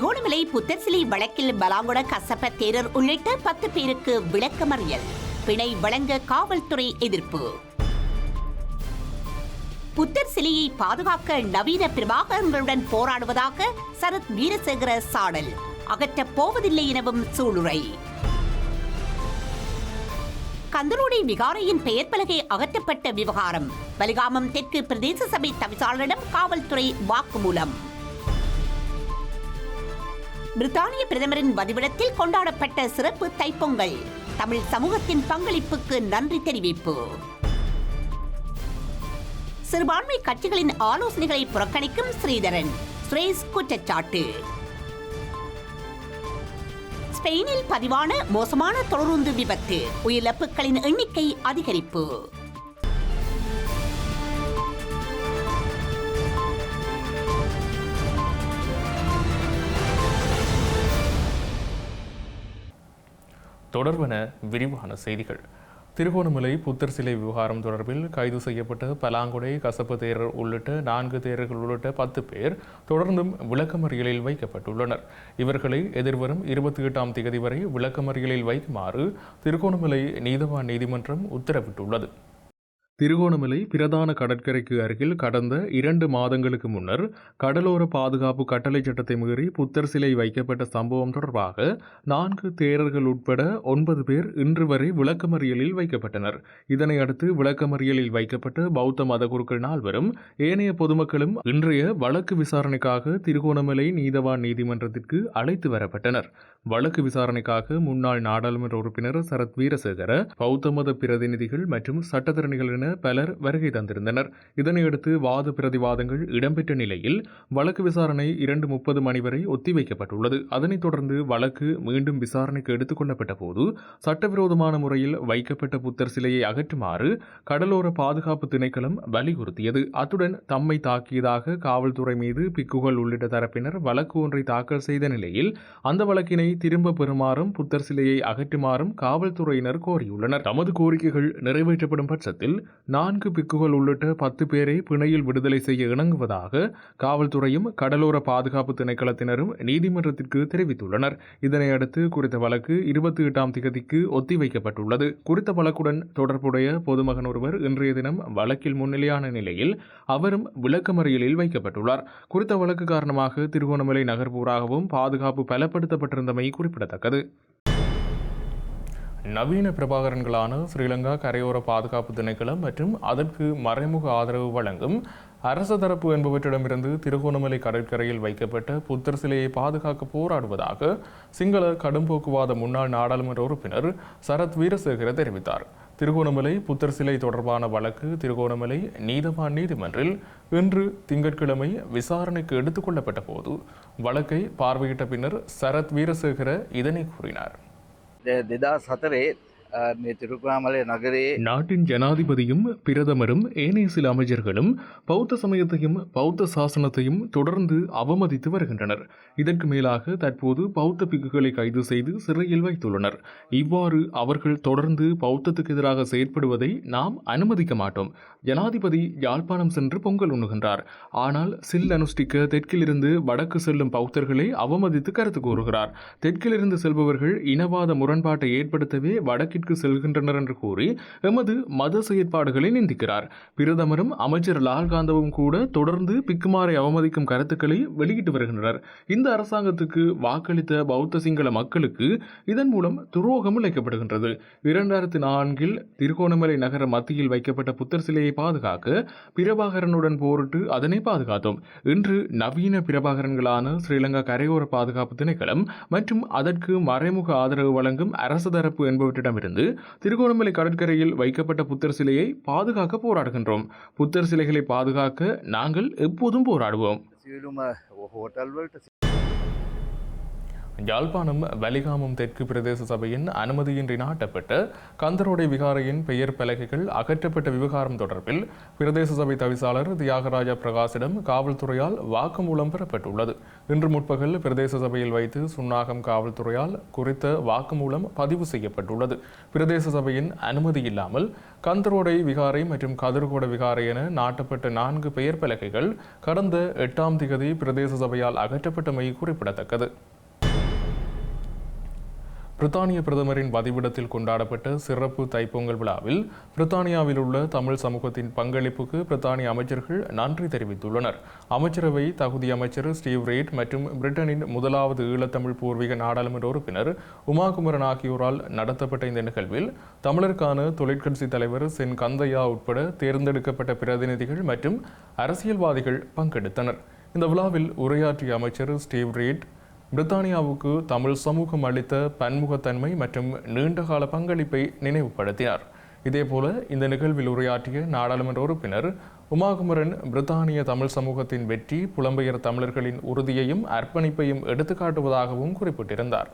திருகோணமலை புத்தர் சிலை வழக்கில் பலாங்குட கசப்ப தேரர் உள்ளிட்ட பத்து பேருக்கு விளக்கமறியல். பிணை வழங்க காவல்துறை எதிர்ப்பு. புத்தர் சிலையை பாதுகாக்க நவீன பிரபாகரங்களுடன் போராடுவதாக சரத் வீரசேகர சாடல். அகற்றப் போவதில்லை எனவும் சூளுரை. கந்தரோடி விகாரையின் பெயர் பலகை அகற்றப்பட்ட விவகாரம். வலிகாமம் தெற்கு பிரதேச சபை தவிசாளரிடம் காவல்துறை வாக்குமூலம். பிரித்தானிய பிரதமரின் வதிவிடத்தில் கொண்டாடப்பட்ட சிறப்பு தைப்பொங்கல். தமிழ் சமூகத்தின் பங்களிப்புக்கு நன்றி தெரிவிப்பு. சிறுபான்மை கட்சிகளின் ஆலோசனைகளை புறக்கணிக்கும் ஸ்ரீதரன். சுரேஷ் குற்றச்சாட்டு. ஸ்பெயினில் பதிவான மோசமான தொடருந்து விபத்து. உயிரிழப்புகளின் எண்ணிக்கை அதிகரிப்பு. தொடர்வன விரிவான செய்திகள். திருகோணமலை புத்தர் சிலை விவகாரம் தொடர்பில் கைது செய்யப்பட்ட பலாங்குடை கசப்பு தேரர் உள்ளிட்ட நான்கு தேரர்கள் உள்ளிட்ட பத்து பேர் தொடர்ந்தும் விளக்கமறியலில் வைக்கப்பட்டுள்ளனர். இவர்களை எதிர்வரும் இருபத்தி எட்டாம் தேதி வரை விளக்கமறியலில் வைக்குமாறு திருகோணமலை நீதவான் நீதிமன்றம் உத்தரவிட்டுள்ளது. திருகோணமலை பிரதான கடற்கரைக்கு அருகில் கடந்த இரண்டு மாதங்களுக்கு முன்னர் கடலோர பாதுகாப்பு கட்டளை சட்டத்தை மீறி புத்தர் சிலை வைக்கப்பட்ட சம்பவம் தொடர்பாக நான்கு தேரர்கள் உட்பட ஒன்பது பேர் இன்று வரை விளக்கமறியலில் வைக்கப்பட்டனர். இதனை அடுத்து விளக்கமறியலில் வைக்கப்பட்ட பௌத்த மத குருக்கள் நால்வரும் ஏனைய பொதுமக்களும் இன்றைய வழக்கு விசாரணைக்காக திருகோணமலை நீதவான் நீதிமன்றத்திற்கு அழைத்து வரப்பட்டனர். வழக்கு விசாரணைக்காக முன்னாள் நாடாளுமன்ற உறுப்பினர் சரத் வீரசேகர பௌத்த மத பிரதிநிதிகள் மற்றும் சட்டத்தரணிகள் என பலர் வருகை தந்திருந்தனர். இதனையடுத்து வாத பிரதிவாதங்கள் இடம்பெற்ற நிலையில் வழக்கு விசாரணை இரண்டு முப்பது மணி வரை ஒத்திவைக்கப்பட்டுள்ளது. அதனைத் தொடர்ந்து வழக்கு மீண்டும் விசாரணைக்கு எடுத்துக் கொள்ளப்பட்ட போது சட்டவிரோதமான முறையில் வைக்கப்பட்ட புத்தர் சிலையை அகற்றுமாறு கடலோர பாதுகாப்பு திணைக்களம் வலியுறுத்தியது. அத்துடன் தம்மை தாக்கியதாக காவல்துறை மீது பிக்குகள் உள்ளிட்ட தரப்பினர் வழக்கு ஒன்றை தாக்கல் செய்த நிலையில் அந்த வழக்கினை திரும்ப பெறுமாறும் புத்தர் சிலையை அகற்றுமாறும் காவல்துறையினர் கோரியுள்ளனர். தமது கோரிக்கைகள் நிறைவேற்றப்படும் பட்சத்தில் நான்கு பிக்குகள் உள்ளிட்ட பத்து பேரை பிணையில் விடுதலை செய்ய இணங்குவதாக காவல்துறையும் கடலோர பாதுகாப்பு திணைக்களத்தினரும் நீதிமன்றத்திற்கு தெரிவித்துள்ளனர். இதனை அடுத்து குறித்த வழக்கு இருபத்தி எட்டாம் திகதிக்கு ஒத்திவைக்கப்பட்டுள்ளது. குறித்த வழக்குடன் தொடர்புடைய பொதுமகன் ஒருவர் இன்றைய தினம் வழக்கில் முன்னிலையான நிலையில் அவரும் விளக்கமறியலில் வைக்கப்பட்டுள்ளார். குறித்த வழக்கு காரணமாக திருகோணமலை நகர்பூராகவும் பாதுகாப்பு பலப்படுத்தப்பட்டிருந்தமை குறிப்பிடத்தக்கது. நவீன பிரபாகரன்களான ஸ்ரீலங்கா கரையோர பாதுகாப்பு திணைக்களம் மற்றும் அதற்கு மறைமுக ஆதரவு வழங்கும் அரச தரப்பு என்பவற்றிடமிருந்து திருகோணமலை கடற்கரையில் வைக்கப்பட்ட புத்தர் சிலையை பாதுகாக்க போராடுவதாக சிங்கள கடும்போக்குவாத முன்னாள் நாடாளுமன்ற உறுப்பினர் சரத் வீரசேகர தெரிவித்தார். திருகோணமலை புத்தர் சிலை தொடர்பான வழக்கு திருகோணமலை நீதவான் நீதிமன்றில் இன்று திங்கட்கிழமை விசாரணைக்கு எடுத்துக் கொள்ளப்பட்ட போது வழக்கை பார்வையிட்ட பின்னர் சரத் வீரசேகர இதனை கூறினார். 2017 இந்த திருவண்ணாமலை நகரே. நாட்டின் ஜனாதிபதியும் பிரதமரும் ஏனைய சில அமைச்சர்களும் பௌத்த சமயத்தையும் பௌத்த சாசனத்தையும் தொடர்ந்து அவமதித்து வருகின்றனர். இதற்கு மேலாக தற்போது பௌத்த பிக்குகளை கைது செய்து சிறையில் வைத்துள்ளனர். இவ்வாறு அவர்கள் தொடர்ந்து பௌத்தத்துக்கு எதிராக செயற்படுவதை நாம் அனுமதிக்க மாட்டோம். ஜனாதிபதி யாழ்ப்பாணம் சென்று பொங்கல் உண்ணுகின்றார். ஆனால் சில் அனுஷ்டிக்க தெற்கிலிருந்து வடக்கு செல்லும் பௌத்தர்களை அவமதித்து கருத்து கூறுகிறார். தெற்கிலிருந்து செல்பவர்கள் இனவாத முரண்பாட்டை ஏற்படுத்தவே வடக்கு வடக்கிற்கு செல்கின்றனர் என்று கூறி எமது மத செயற்பாடுகளை நிந்திக்கிறார். பிரதமரும் அமைச்சர் லால்காந்தவும் கூட தொடர்ந்து பிக்குமாரை அவமதிக்கும் கருத்துக்களை வெளியிட்டு வருகின்றனர். இந்த அரசாங்கத்துக்கு வாக்களித்த பௌத்த சிங்கள மக்களுக்கு இதன் மூலம் துரோகம் இழைக்கப்படுகின்றது. இரண்டாயிரத்தி நான்கில் திருகோணமலை நகர மத்தியில் வைக்கப்பட்ட புத்தர் சிலையை பாதுகாக்க பிரபாகரனுடன் போரிட்டு அதனை பாதுகாத்தோம். இன்று நவீன பிரபாகரன்களான ஸ்ரீலங்கா கரையோர பாதுகாப்பு திணைக்களம் மற்றும் அதற்கு மறைமுக ஆதரவு வழங்கும் அரசு தரப்பு என்பவற்றிடமிருந்து இருந்து திருகோணமலை கடற்கரையில் வைக்கப்பட்ட புத்தர் சிலையை பாதுகாக்க போராடுகின்றோம். புத்தர் சிலைகளை பாதுகாக்க நாங்கள் எப்போதும் போராடுவோம். யாழ்ப்பாணம் வலிகாமம் தெற்கு பிரதேச சபையின் அனுமதியின்றி நாட்டப்பட்ட கந்தரோடை விகாரையின் பெயர் பலகைகள் அகற்றப்பட்ட விவகாரம் தொடர்பில் பிரதேச சபை தவிசாளர் தியாகராஜா பிரகாசிடம் காவல்துறையால் வாக்குமூலம் பெறப்பட்டுள்ளது. இன்று முற்பகல் பிரதேச சபையில் வைத்து சுன்னாகம் காவல்துறையால் குறித்த வாக்குமூலம் பதிவு செய்யப்பட்டுள்ளது. பிரதேச சபையின் அனுமதி இல்லாமல் கந்தரோடை விகாரை மற்றும் கதிர்கோட விகாரை என நாட்டப்பட்ட நான்கு பெயர் பலகைகள் கடந்த எட்டாம் திகதி பிரதேச சபையால் அகற்றப்பட்டமை குறிப்பிடத்தக்கது. பிரித்தானிய பிரதமரின் பதிவிடத்தில் கொண்டாடப்பட்ட சிறப்பு தைப்பொங்கல் விழாவில் பிரித்தானியாவில் உள்ள தமிழ் சமூகத்தின் பங்களிப்புக்கு பிரித்தானிய அமைச்சர்கள் நன்றி தெரிவித்துள்ளனர். அமைச்சரவை தகுதி அமைச்சர் ஸ்டீவ் ரேட் மற்றும் பிரிட்டனின் முதலாவது ஈழத்தமிழ் பூர்வீக நாடாளுமன்ற உறுப்பினர் உமாகுமரன் ஆகியோரால் நடத்தப்பட்ட இந்த நிகழ்வில் தமிழருக்கான தொழிற்கட்சி தலைவர் சென் கந்தையா உட்பட தேர்ந்தெடுக்கப்பட்ட பிரதிநிதிகள் மற்றும் அரசியல்வாதிகள் பங்கெடுத்தனர். இந்த விழாவில் உரையாற்றிய அமைச்சர் ஸ்டீவ் ரேட் பிரித்தானியாவுக்கு தமிழ் சமூகம் அளித்த பன்முகத்தன்மை மற்றும் நீண்டகால பங்களிப்பை நினைவுபடுத்தினார். இதேபோல இந்த நிகழ்வில் உரையாற்றிய நாடாளுமன்ற உறுப்பினர் உமாகுமரன் பிரித்தானிய தமிழ் சமூகத்தின் வெற்றி புலம்பெயர் தமிழர்களின் உறுதியையும் அர்ப்பணிப்பையும் எடுத்துக்காட்டுவதாகவும் குறிப்பிட்டிருந்தார்.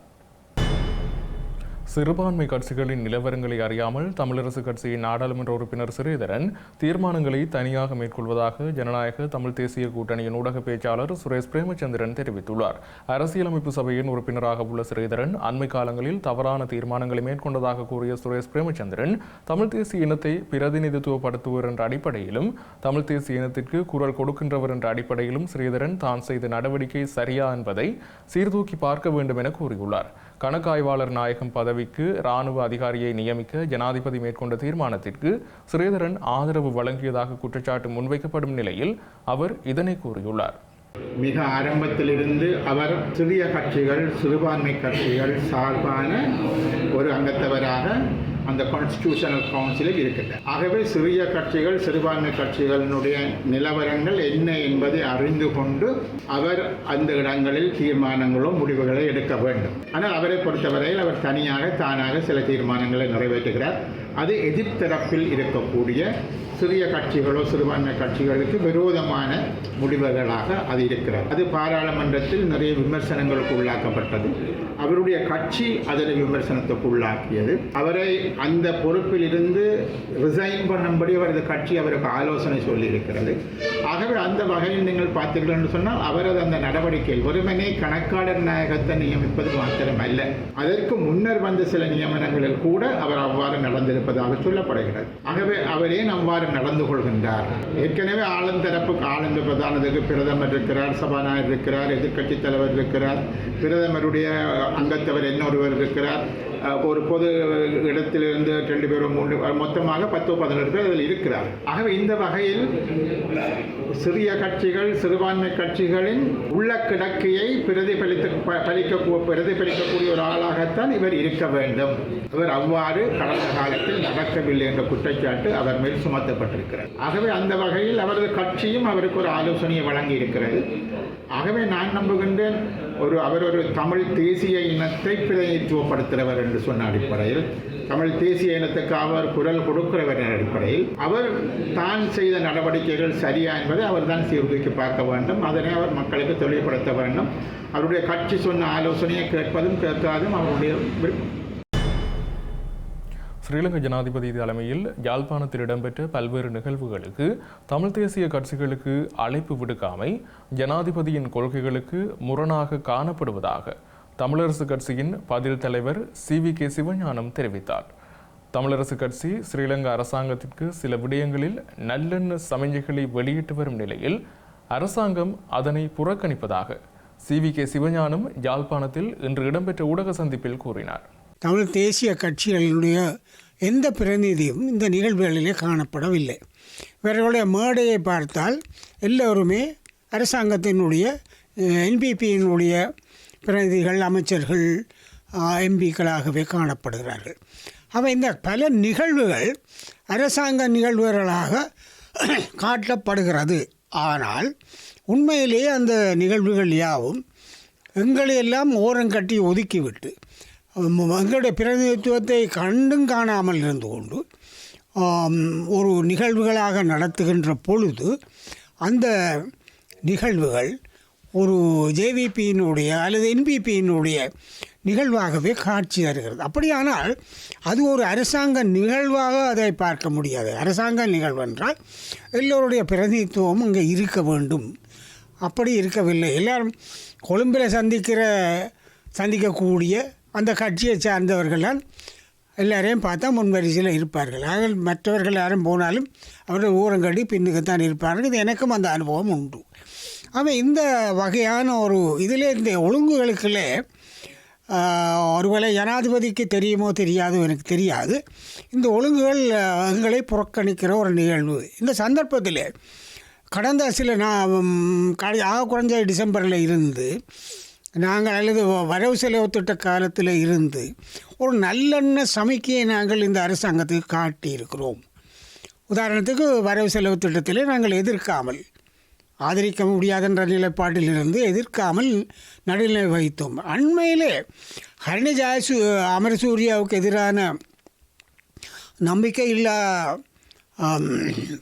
சிறுபான்மை கட்சிகளின் நிலவரங்களை அறியாமல் தமிழரசு கட்சியின் நாடாளுமன்ற உறுப்பினர் ஸ்ரீதரன் தீர்மானங்களை தனியாக மேற்கொள்வதாக ஜனநாயக தமிழ் தேசிய கூட்டணியின் ஊடக பேச்சாளர் சுரேஷ் பிரேமச்சந்திரன் தெரிவித்துள்ளார். அரசியலமைப்பு சபையின் உறுப்பினராக உள்ள ஸ்ரீதரன் அண்மை காலங்களில் தவறான தீர்மானங்களை மேற்கொண்டதாக கூறிய சுரேஷ் பிரேமச்சந்திரன் தமிழ் தேசிய இனத்தை பிரதிநிதித்துவப்படுத்துவர் என்ற அடிப்படையிலும் தமிழ் தேசிய இனத்திற்கு குரல் கொடுக்கின்றவர் என்ற அடிப்படையிலும் ஸ்ரீதரன் தான் செய்த நடவடிக்கை சரியா என்பதை சீர்தூக்கி பார்க்க வேண்டும் என கூறியுள்ளார். கணக்காய்வாளர் நாயகம் பதவிக்கு இராணுவ அதிகாரியை நியமிக்க ஜனாதிபதி மேற்கொண்ட தீர்மானத்திற்கு ஸ்ரீதரன் ஆதரவு வழங்கியதாக குற்றச்சாட்டு முன்வைக்கப்படும் நிலையில் அவர் இதனை கூறியுள்ளார். மிக ஆரம்பத்திலிருந்து அவர் சிறிய கட்சிகள் சிறுபான்மை கட்சிகள் சார்பான ஒரு அங்கத்தவராக அந்த கான்ஸ்டிடியூஷனல் கவுன்சிலில் இருக்கின்றன ஆகவே சிறிய கட்சிகள் சிறுபான்மை கட்சிகளினுடைய நிலவரங்கள் என்ன என்பதை அறிந்து கொண்டு அவர் அந்த இடங்களில் தீர்மானங்களோ முடிவுகளை எடுக்க வேண்டும். ஆனால் அவரை பொறுத்தவரையில் அவர் தனியாக தானாக சில தீர்மானங்களை நிறைவேற்றுகிறார். அது எதிர்த்தரப்பில் இருக்கக்கூடிய சிறிய கட்சிகளோ சிறுபான்மை கட்சிகளுக்கு விரோதமான முடிவுகளாக அது இருக்கிறது. அது பாராளுமன்றத்தில் நிறைய விமர்சனங்களுக்கு உள்ளாக்கப்பட்டது. அவருடைய கட்சி அதில் விமர்சனத்துக்கு உள்ளாக்கியது. அவரை அந்த பொறுப்பில் இருந்து ரிசைன் பண்ணும்படி அவரது கட்சி அவருக்கு ஆலோசனை சொல்லியிருக்கிறது. ஆகவே அந்த வகையில் நீங்கள் பார்த்தீர்கள் என்று சொன்னால் அவரது அந்த நடவடிக்கையில் வெறுமனே கணக்காளர் நாயகத்தை நியமிப்பது மாத்திரம் அல்ல அதற்கு முன்னர் வந்த சில நியமனங்களில் கூட அவர் அவ்வாறு இருப்பதாக சொல்லப்படுகிறது. ஆகவே அவரே அவ்வாறு நடந்து கொள்கின்றார். ஏற்கனவே ஆளுந்தரப்பு ஆளுந்த பிரதானத்துக்கு பிரதமர் இருக்கிறார் சபாநாயகர் இருக்கிறார் எதிர்க்கட்சி தலைவர் இருக்கிறார் பிரதமருடைய அங்கத்தவர் இன்னொருவர் இருக்கிறார். ஒரு பொது இடத்திலிருந்து ரெண்டு பேரும் மூன்று மொத்தமாக பத்து பதினெட்டு பேர் அதில் இருக்கிறார் ஆகவே இந்த வகையில் சிறிய கட்சிகள் சிறுபான்மை கட்சிகளின் உள்ள கிடக்கையை பிரதிபலித்து ப- பலிக்க பிரதிபலிக்கக்கூடிய ஒரு ஆளாகத்தான் இவர் இருக்க வேண்டும். இவர் அவ்வாறு கடந்த காலத்தில் நடக்கவில்லை என்ற குற்றச்சாட்டு அவர் மேல் சுமத்தப்பட்டிருக்கிறார் ஆகவே அந்த வகையில் அவரது கட்சியும் அவருக்கு ஒரு ஆலோசனையை வழங்கி இருக்கிறது ஆகவே நான் நம்புகின்றேன் ஒரு அவர் ஒரு தமிழ் தேசிய இனத்தை பிரதிநிதித்துவப்படுத்துகிறவர் என்று சொன்ன அடிப்படையில் தமிழ் தேசிய இனத்துக்கு அவர் குரல் கொடுக்கிறவர் என்ற அடிப்படையில் அவர் தான் செய்த நடவடிக்கைகள் சரியா என்பதை அவர் தான் சீர்தூக்கி பார்க்க வேண்டும். அதனை அவர் மக்களுக்கு தெளிவுபடுத்த வேண்டும். அவருடைய கட்சி சொன்ன ஆலோசனையை கேட்பதும் கேட்காதும் அவருடைய ஸ்ரீலங்கா ஜனாதிபதி தலைமையில் யாழ்ப்பாணத்தில் இடம்பெற்ற பல்வேறு நிகழ்வுகளுக்கு தமிழ் தேசிய கட்சிகளுக்கு அழைப்பு விடுக்காமை ஜனாதிபதியின் கொள்கைகளுக்கு முரணாக காணப்படுவதாக தமிழரசு கட்சியின் பதில் தலைவர் சி வி கே சிவஞானம் தெரிவித்தார். தமிழரசு கட்சி ஸ்ரீலங்கா அரசாங்கத்திற்கு சில விடயங்களில் நல்லெண்ண சமிஞ்சைகளை வெளியிட்டு வரும் நிலையில் அரசாங்கம் அதனை புறக்கணிப்பதாக சி வி கே சிவஞானம் யாழ்ப்பாணத்தில் இன்று இடம்பெற்ற ஊடக சந்திப்பில் கூறினார். தமிழ் தேசிய கட்சிகளினுடைய எந்த பிரதிநிதியும் இந்த நிகழ்வுகளிலே காணப்படவில்லை. இவர்களுடைய மேடையை பார்த்தால் எல்லோருமே அரசாங்கத்தினுடைய என்பிபியினுடைய பிரதிநிதிகள் அமைச்சர்கள் எம்பிக்களாகவே காணப்படுகிறார்கள். அவை இந்த பல நிகழ்வுகள் அரசாங்க நிகழ்வுகளாக காட்டப்படுகிறது. ஆனால் உண்மையிலேயே அந்த நிகழ்வுகள் யாவும் எங்களையெல்லாம் ஓரங்கட்டி ஒதுக்கிவிட்டு எங்களுடைய பிரதிநிதித்துவத்தை கண்டும் காணாமல் இருந்து கொண்டு ஒரு நிகழ்வுகளாக நடத்துகின்ற பொழுது அந்த நிகழ்வுகள் ஒரு ஜேவிபியினுடைய அல்லது என்பிபியினுடைய நிகழ்வாகவே காட்சி தருகிறது. அப்படியானால் அது ஒரு அரசாங்க நிகழ்வாக அதை பார்க்க முடியாது. அரசாங்க நிகழ்வு என்றால் எல்லோருடைய பிரதிநிதித்துவம் இங்கே இருக்க வேண்டும். அப்படி இருக்கவில்லை. எல்லாரும் கொழும்பில் சந்திக்கிற சந்திக்கக்கூடிய அந்த கட்சியை சார்ந்தவர்களால் எல்லாரையும் பார்த்தா முன்வரிசையில் இருப்பார்கள். ஆக மற்றவர்கள் யாரும் போனாலும் அவர்கள் ஊரங்கடி பின்னுக்குத்தான் இருப்பார்கள். இது எனக்கும் அந்த அனுபவம் உண்டு. அவன் இந்த வகையான ஒரு இதில் இந்த ஒழுங்குகளுக்குள்ளே ஒருவேளை ஜனாதிபதிக்கு தெரியுமோ தெரியாதோ எனக்கு தெரியாது. இந்த ஒழுங்குகள் எங்களை புறக்கணிக்கிற ஒரு நிகழ்வு. இந்த சந்தர்ப்பத்தில் கடந்த சில நான் கடை ஆக குறைஞ்ச டிசம்பரில் இருந்து நாங்கள் அல்லது வரவு செலவு திட்ட காலத்தில் இருந்து ஒரு நல்லெண்ண சமிக்கையை நாங்கள் இந்த அரசாங்கத்துக்கு காட்டியிருக்கிறோம். உதாரணத்துக்கு வரவு செலவு திட்டத்திலே நாங்கள் எதிர்க்காமல் ஆதரிக்க முடியாதென்ற நிலைப்பாட்டிலிருந்து எதிர்க்காமல் நடுநிலை வைத்தோம் அண்மையிலே ஹரணி ஜாயசு அமரசூரியாவுக்கு எதிரான நம்பிக்கையில்லா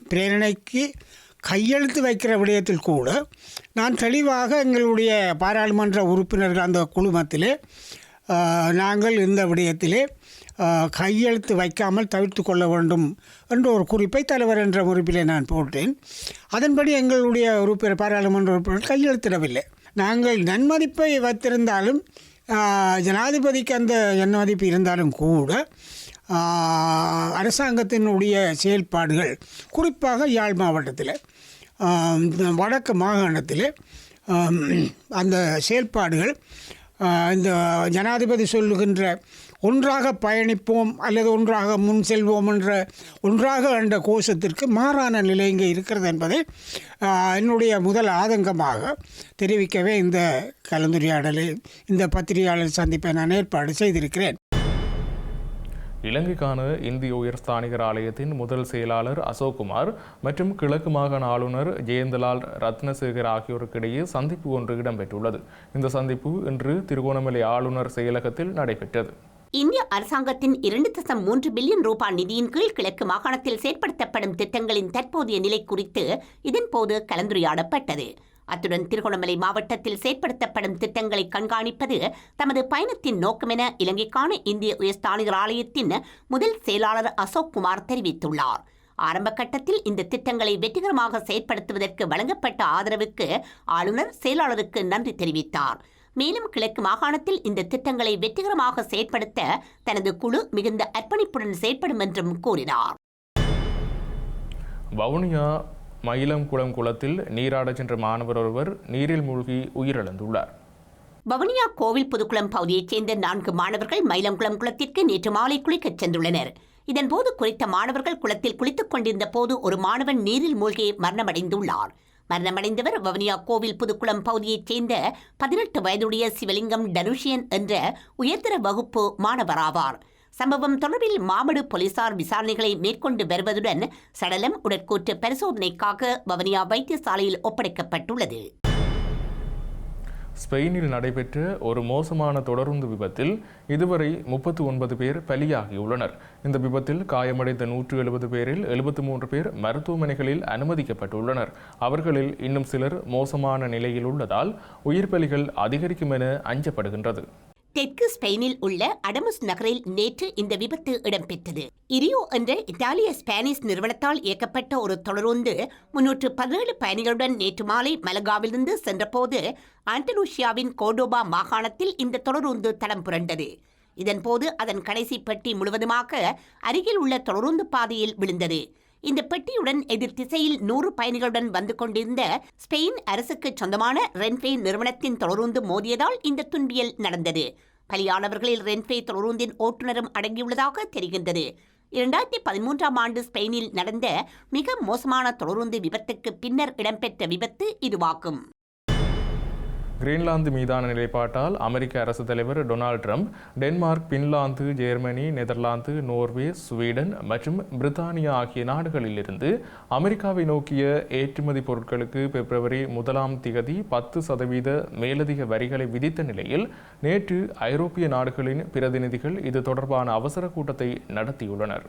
பிரேரணைக்கு கையெழுத்து வைக்கிற விடயத்தில் கூட நான் தெளிவாக எங்களுடைய பாராளுமன்ற உறுப்பினர்கள் அந்த குழுமத்திலே நாங்கள் இந்த விடயத்திலே கையெழுத்து வைக்காமல் தவிர்த்து கொள்ள வேண்டும் என்ற ஒரு குறிப்பை தலைவர் என்ற உறுப்பிலே நான் போட்டேன். அதன்படி எங்களுடைய உறுப்பினர் பாராளுமன்ற உறுப்பினர் கையெழுத்திடவில்லை. நாங்கள் நன்மதிப்பை வைத்திருந்தாலும் ஜனாதிபதிக்கு அந்த நன்மதிப்பு இருந்தாலும் கூட அரசாங்கத்தினுடைய செயல்பாடுகள் குறிப்பாக யாழ் மாவட்டத்தில் வடக்கு மாகாணத்தில் அந்த செயல்பாடுகள் இந்த ஜனாதிபதி சொல்லுகின்ற ஒன்றாக பயணிப்போம் அல்லது ஒன்றாக முன் செல்வோம் என்ற ஒன்றாக என்ற கோஷத்திற்கு மாறான நிலை இங்கே இருக்கிறது என்பதை என்னுடைய முதல் ஆதங்கமாக தெரிவிக்கவே இந்த கலந்துரையாடலை இந்த பத்திரிகையாளர் சந்திப்பை நான் ஏற்பாடு செய்திருக்கிறேன். இலங்கைக்கான இந்திய உயர்ஸ்தானிகர் ஆலயத்தின் முதல் செயலாளர் அசோக்குமார் மற்றும் கிழக்கு மாகாண ஆளுநர் ஜெயந்தலால் ரத்னசேகர் ஆகியோருக்கிடையே சந்திப்பு ஒன்று இடம்பெற்றுள்ளது. இந்த சந்திப்பு இன்று திருகோணமலை ஆளுநர் செயலகத்தில் நடைபெற்றது. இந்திய அரசாங்கத்தின் இரண்டு தசம் மூன்று பில்லியன் ரூபாய் நிதியின் கீழ் கிழக்கு மாகாணத்தில் செயற்படுத்தப்படும் திட்டங்களின் தற்போதைய நிலை குறித்து இதன்போது கலந்துரையாடப்பட்டது. அத்துடன் திருகோணமலை மாவட்டத்தில் செயற்படுத்தப்படும் திட்டங்களை கண்காணிப்பது தமது பயணத்தின் நோக்கமென இலங்கைக்கான இந்திய உயர்ஸ்தானிகர் ஆலயத்தின் முதல் செயலாளர் அசோக் குமார் தெரிவித்துள்ளார். ஆரம்ப கட்டத்தில் இந்த திட்டங்களை வெற்றிகரமாக செயற்படுத்துவதற்கு வழங்கப்பட்ட ஆதரவுக்கு ஆளுநர் செயலாளருக்கு நன்றி தெரிவித்தார். மேலும் கிழக்கு மாகாணத்தில் இந்த திட்டங்களை வெற்றிகரமாக செயற்படுத்த தனது குழு மிகுந்த அர்ப்பணிப்புடன் செயற்படும் என்றும் கூறினார். வவுனியா மயிலங்குளம் குளத்தில் நீராடச் சென்ற மாணவர் ஒருவர் நீரில் மூழ்கி உயிரிழந்துள்ளார். வவுனியா கோவில் புதுக்குளம் பகுதியைச் சேர்ந்த நான்கு மாணவர்கள் மயிலங்குளம் குளத்திற்கு நேற்று மாலை குளிக்கச் சென்றுள்ளனர். இதன்போது குறித்த மாணவர்கள் குளத்தில் குளித்துக் கொண்டிருந்த போது ஒரு மாணவன் நீரில் மூழ்கி மரணமடைந்துள்ளார். மரணமடைந்தவர் வவுனியா கோவில் புதுக்குளம் பகுதியைச் சேர்ந்த பதினெட்டு வயதுடைய சிவலிங்கம் டனுஷியன் என்ற உயர்தர வகுப்பு மாணவராவார். சம்பவம் தொடர்பில் மாமடு போலீசார் விசாரணைகளை மேற்கொண்டு வருவதுடன் சடலம் உடற்கூற்று பரிசோதனைக்காக வவனியா வைத்தியசாலையில் ஒப்படைக்கப்பட்டுள்ளது. ஸ்பெயினில் நடைபெற்ற ஒரு மோசமான தொடருந்து விபத்தில் இதுவரை முப்பத்து ஒன்பது பேர் பலியாகியுள்ளனர். இந்த விபத்தில் காயமடைந்த நூற்று எழுபது பேரில் எழுபத்து மூன்று பேர் மருத்துவமனைகளில் அனுமதிக்கப்பட்டுள்ளனர். அவர்களில் இன்னும் சிலர் மோசமான நிலையில் உள்ளதால் உயிர் பலிகள் அதிகரிக்கும் என அஞ்சப்படுகின்றது. தெற்கு ஸ்பெயினில் உள்ள அடமுஸ் நகரில் நேற்று இந்த விபத்து இடம்பெற்றது. இரியோ என்ற இத்தாலிய ஸ்பானிஷ் நிறுவனத்தால் இயக்கப்பட்ட ஒரு தொடருந்து முன்னூற்று பதினேழு பயணிகளுடன் நேற்று மாலை மலகாவிலிருந்து சென்றபோது ஆண்டலூஷியாவின் கோடோபா மாகாணத்தில் இந்த தொடருந்து தடம் புரண்டது. இதன்போது அதன் கடைசி பெட்டி முழுவதுமாக அருகில் உள்ள தொடருந்து பாதையில் விழுந்தது. இந்த பெட்டியுடன் எதிர் திசையில் நூறு பயணிகளுடன் வந்து கொண்டிருந்த ஸ்பெயின் அரசுக்கு சொந்தமான ரென்ஃபே நிறுவனத்தின் தொடர்ந்து மோதியதால் இந்த துன்பியல் நடந்தது. பலியானவர்களில் ரென்ஃபே தொடருந்தின் ஓட்டுநரும் அடங்கியுள்ளதாக தெரிகின்றது. இரண்டாயிரத்தி பதிமூன்றாம் ஆண்டு ஸ்பெயினில் நடந்த மிக மோசமான தொடருந்து விபத்துக்கு பின்னர் இடம்பெற்ற விபத்து இதுவாகும். கிரீன்லாந்து மீதான நிலைப்பாட்டால் அமெரிக்க அரசு தலைவர் Donald Trump Denmark Finland Germany Netherlands Norway Sweden மற்றும் பிரித்தானியா ஆகிய நாடுகளிலிருந்து அமெரிக்காவை நோக்கிய ஏற்றுமதி பொருட்களுக்கு பிப்ரவரி முதலாம் திகதி பத்து சதவீத மேலதிக வரிகளை விதித்த நிலையில் நேற்று ஐரோப்பிய நாடுகளின் பிரதிநிதிகள் இது தொடர்பான அவசர கூட்டத்தை நடத்தியுள்ளனர்.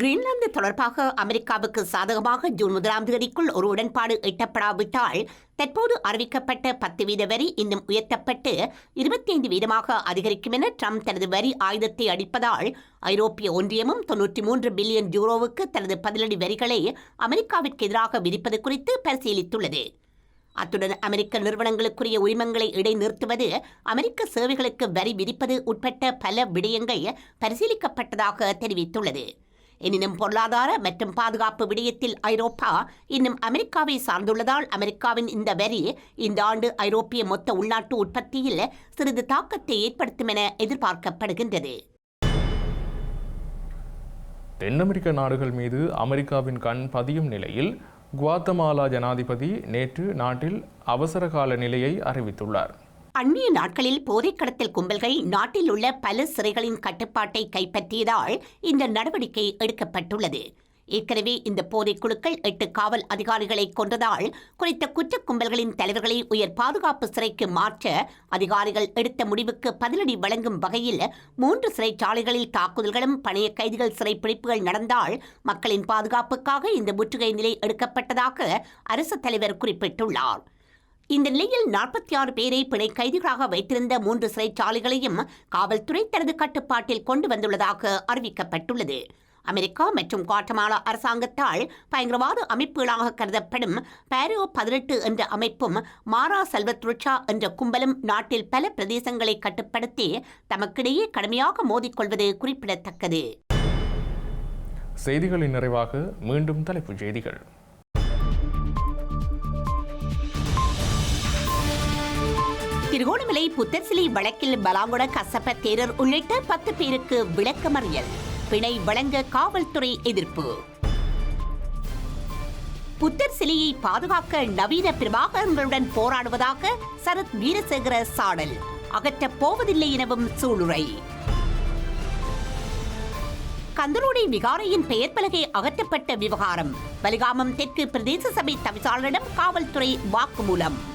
கிரீன்லாந்து தொடர்பாக அமெரிக்காவுக்கு சாதகமாக ஜூன் முதலாம் தேதிக்குள் ஒரு உடன்பாடு எட்டப்படாவிட்டால் தற்போது அறிவிக்கப்பட்ட பத்து வீத வரி இன்னும் உயர்த்தப்பட்டு இருபத்தி ஐந்து வீதமாக அதிகரிக்கும் என ட்ரம்ப் தனது வரி ஆயுதத்தை அடிப்பதால் ஐரோப்பிய ஒன்றியமும் தொன்னூற்றி மூன்று பில்லியன் யூரோவுக்கு தனது பதிலடி வரிகளை அமெரிக்காவிற்கு எதிராக விதிப்பது குறித்து பரிசீலித்துள்ளது. அத்துடன் அமெரிக்க நிறுவனங்களுக்குரிய உரிமங்களை இடைநிறுத்துவது அமெரிக்க சேவைகளுக்கு வரி விதிப்பது உட்பட்ட பல விடயங்கள் பரிசீலிக்கப்பட்டதாக தெரிவித்துள்ளது. எனினும் பொருளாதார மற்றும் பாதுகாப்பு விடயத்தில் ஐரோப்பா இன்னும் அமெரிக்காவை சார்ந்துள்ளதால் அமெரிக்காவின் இந்த வரி இந்த ஆண்டு ஐரோப்பிய மொத்த உள்நாட்டு உற்பத்தியில் சிறிது தாக்கத்தை ஏற்படுத்தும் என எதிர்பார்க்கப்படுகின்றது. தென் அமெரிக்க நாடுகள் மீது அமெரிக்காவின் கண் பதியும் நிலையில் குவாத்தமாலா ஜனாதிபதி நேற்று நாட்டில் அவசரகால நிலையை அறிவித்துள்ளார். அந்நிய நாட்களில் போதைக் கடத்தல் கும்பல்கள் நாட்டில் உள்ள பல சிறைகளின் கட்டுப்பாட்டை கைப்பற்றியதால் இந்த நடவடிக்கை எடுக்கப்பட்டுள்ளது. ஏற்கனவே இந்த போதைக் குழுக்கள் எட்டு காவல் அதிகாரிகளை கொன்றதால் குறித்த குற்றக் கும்பல்களின் தலைவர்களை உயர் பாதுகாப்பு சிறைக்கு மாற்ற அதிகாரிகள் எடுத்த முடிவுக்கு பதிலடி வழங்கும் வகையில் மூன்று சிறைச்சாலைகளில் தாக்குதல்களும் பணைய கைதிகள் சிறைப்பிடிப்புகள் நடந்தால் மக்களின் பாதுகாப்புக்காக இந்த முற்றுகை நிலை எடுக்கப்பட்டதாக அரசு தலைவர் குறிப்பிட்டுள்ளார். இந்த நிலையில் நாற்பத்தி ஆறு பேரை பிணை கைதிகளாக வைத்திருந்த மூன்று சிறைச்சாலைகளையும் காவல்துறை தனது கட்டுப்பாட்டில் கொண்டு வந்துள்ளதாக அறிவிக்கப்பட்டுள்ளது. அமெரிக்கா மற்றும் குவாட்டமாலா அரசாங்கத்தால் பயங்கரவாத அமைப்புகளாக கருதப்படும் பாரியோ பதினெட்டு என்ற அமைப்பும் மாரா செல்வத்ருட்சா என்ற கும்பலும் நாட்டில் பல பிரதேசங்களை கட்டுப்படுத்தி தமக்கிடையே கடுமையாக மோதிக்கொள்வது குறிப்பிடத்தக்கது. செய்திகளின் நிறைவாக மீண்டும் தலைப்புச் செய்திகள். திருகோணமலை புத்தர் சிலை வழக்கில் பலாங்குட கசப்ப தேரர் உள்ளிட்ட பத்து பேருக்கு விளக்கமறியல். பிணை வழங்க காவல்துறை எதிர்ப்பு. புத்தர் சிலையை பாதுகாக்க நவீன பிரபாகரங்களுடன் போராடுவதாக சரத் வீரசேகர சாடல். அகற்றப் போவதில்லை எனவும் சூளுரை. கந்தரோடி விகாரையின் பெயர் பலகை அகற்றப்பட்ட விவகாரம். வலிகாமம் தெற்கு பிரதேச சபை தவிசாளரிடம் காவல்துறை வாக்குமூலம்.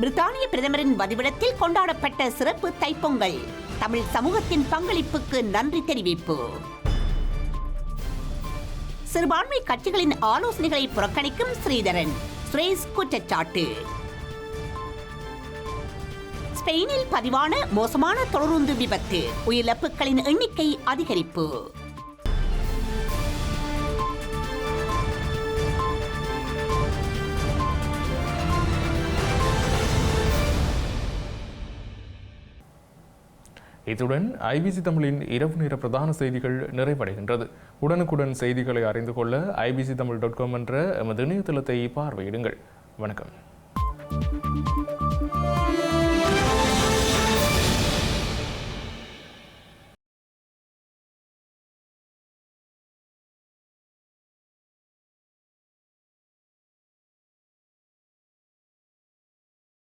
பிரித்தானிய பிரதமரின் வதிவிடத்தில் கொண்டாடப்பட்ட சிறப்பு தைப்பொங்கல். தமிழ் சமூகத்தின் பங்களிப்புக்கு நன்றி தெரிவிப்பு. சிறுபான்மை கட்சிகளின் ஆலோசனைகளை புறக்கணிக்கும் ஸ்ரீதரன். சுரேஷ் குற்றச்சாட்டு. ஸ்பெயினில் பதிவான மோசமான தொடருந்து விபத்து. உயிரிழப்புகளின் எண்ணிக்கை அதிகரிப்பு. இத்துடன் ஐபிசி தமிழின் இரவு நேர பிரதான செய்திகள் நிறைவடைகின்றது. உடனுக்குடன் செய்திகளை அறிந்து கொள்ள ஐபிசி தமிழ் டாட் காம் என்ற எமது இணையதளத்தை பார்வையிடுங்கள். வணக்கம்.